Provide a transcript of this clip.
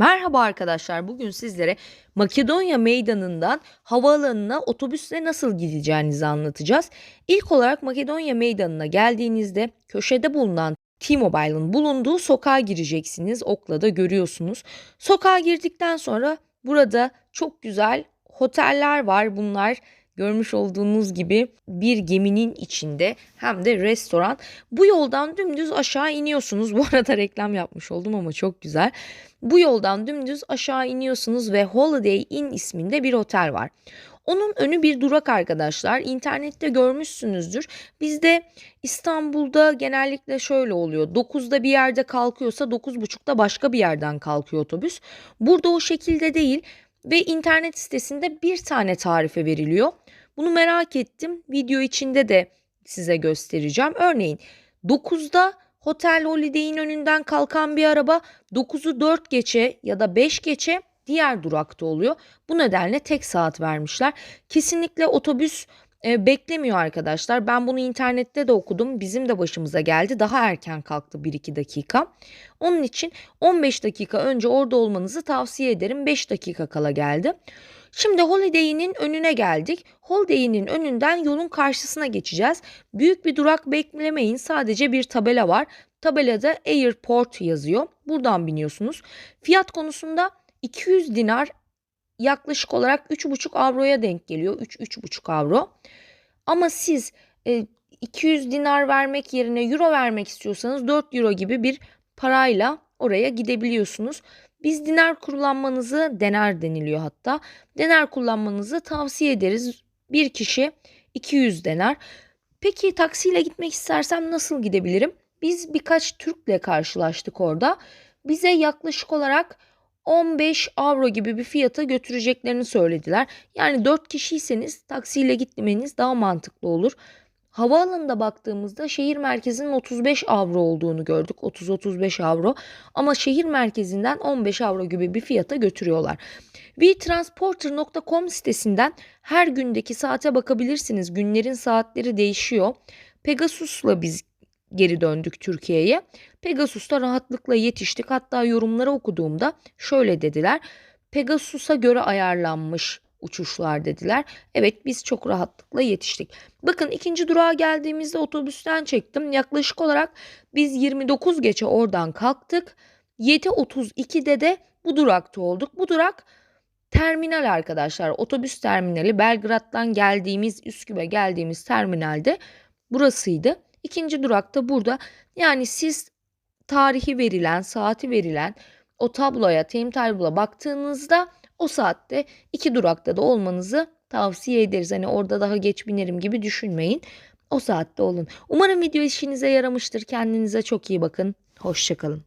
Merhaba arkadaşlar. Bugün sizlere Makedonya Meydanı'ndan havaalanına otobüsle nasıl gideceğinizi anlatacağız. İlk olarak Makedonya Meydanı'na geldiğinizde köşede bulunan T-Mobile'ın bulunduğu sokağa gireceksiniz. Okla da görüyorsunuz. Sokağa girdikten sonra burada çok güzel oteller var. Bunlar görmüş olduğunuz gibi bir geminin içinde hem de restoran. Bu yoldan dümdüz aşağı iniyorsunuz. Bu arada reklam yapmış oldum ama çok güzel. Bu yoldan dümdüz aşağı iniyorsunuz ve Holiday Inn isminde bir otel var. Onun önü bir durak arkadaşlar. İnternette görmüşsünüzdür. Bizde İstanbul'da genellikle şöyle oluyor. 9'da bir yerde kalkıyorsa 9.30'da başka bir yerden kalkıyor otobüs. Burada o şekilde değil ve internet sitesinde bir tane tarife veriliyor. Bunu merak ettim. Video içinde de size göstereceğim. Örneğin 9'da Hotel Holiday'in önünden kalkan bir araba 9'u 4 geçe ya da 5 geçe diğer durakta oluyor. Bu nedenle tek saat vermişler. Kesinlikle otobüs e, beklemiyor arkadaşlar. Ben bunu internette de okudum. Bizim de başımıza geldi. Daha erken kalktı 1-2 dakika. Onun için 15 dakika önce orada olmanızı tavsiye ederim. 5 dakika kala geldi. Şimdi Holiday'nin önüne geldik. Holiday'nin önünden yolun karşısına geçeceğiz. Büyük bir durak beklemeyin. Sadece bir tabela var. Tabelada Airport yazıyor. Buradan biniyorsunuz. Fiyat konusunda 200 dinar yaklaşık olarak 3,5 avroya denk geliyor. 3-3,5 avro. Ama siz e, 200 dinar vermek yerine euro vermek istiyorsanız 4 euro gibi bir parayla oraya gidebiliyorsunuz. Biz dinar kullanmanızı dener deniliyor hatta. Dener kullanmanızı tavsiye ederiz. Bir kişi 200 denar. Peki taksiyle gitmek istersem nasıl gidebilirim? Biz birkaç Türk'le karşılaştık orada. Bize yaklaşık olarak 15 avro gibi bir fiyata götüreceklerini söylediler. Yani 4 kişiyseniz taksiyle gitmeniz daha mantıklı olur. Havaalanında baktığımızda şehir merkezinin 35 avro olduğunu gördük. 30-35 avro ama şehir merkezinden 15 avro gibi bir fiyata götürüyorlar. VTransporter.com sitesinden her gündeki saate bakabilirsiniz. Günlerin saatleri değişiyor. Pegasus'la biz geri döndük Türkiye'ye. Pegasus'ta rahatlıkla yetiştik. Hatta yorumları okuduğumda şöyle dediler. Pegasus'a göre ayarlanmış uçuşlar dediler. Evet biz çok rahatlıkla yetiştik. Bakın ikinci durağa geldiğimizde otobüsten çektim. Yaklaşık olarak biz 29 geçe oradan kalktık. 7.32'de de bu durakta olduk. Bu durak terminal arkadaşlar. Otobüs terminali Belgrad'dan geldiğimiz Üsküp'e geldiğimiz terminalde burasıydı. İkinci durakta burada. Yani siz tarihi verilen, saati verilen o tabloya, timetable baktığınızda o saatte iki durakta da olmanızı tavsiye ederiz. Hani orada daha geç binerim gibi düşünmeyin. O saatte olun. Umarım video işinize yaramıştır. Kendinize çok iyi bakın. Hoşçakalın.